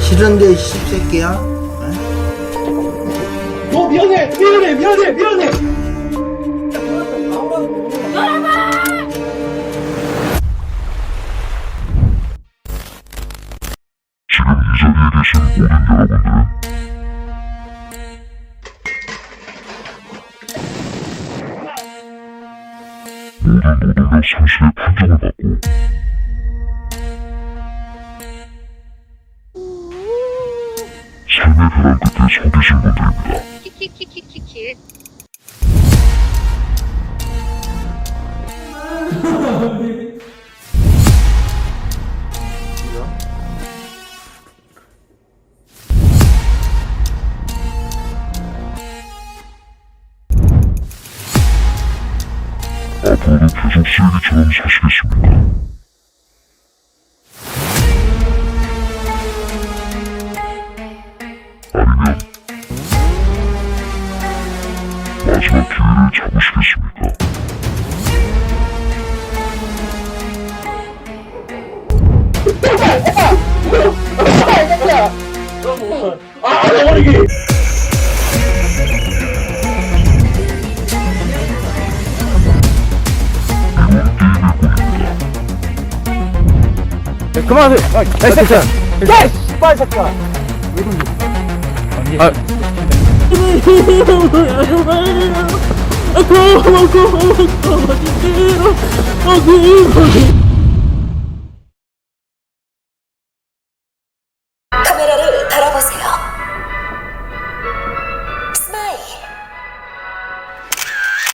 싫은데 씹새끼야? 어 미안해 미안해 미안해 미안해 지금 이 자리에 계신 모든 여러분들은 모든 노동력 상실의 판정을 받고 삶의 벼랑 끝에 서 계신 분들입니다. böyle çözümsüz bir çalışmış kesiminde. Aynen. Bazı vekilleri çalış kesiminde. 그만하세요. 아, 야, 이 새끼야. 야, 이 씨발 새끼야. 아, 아, 고마워, 고마워, 고마워, 고마워, 고마워, 고마워.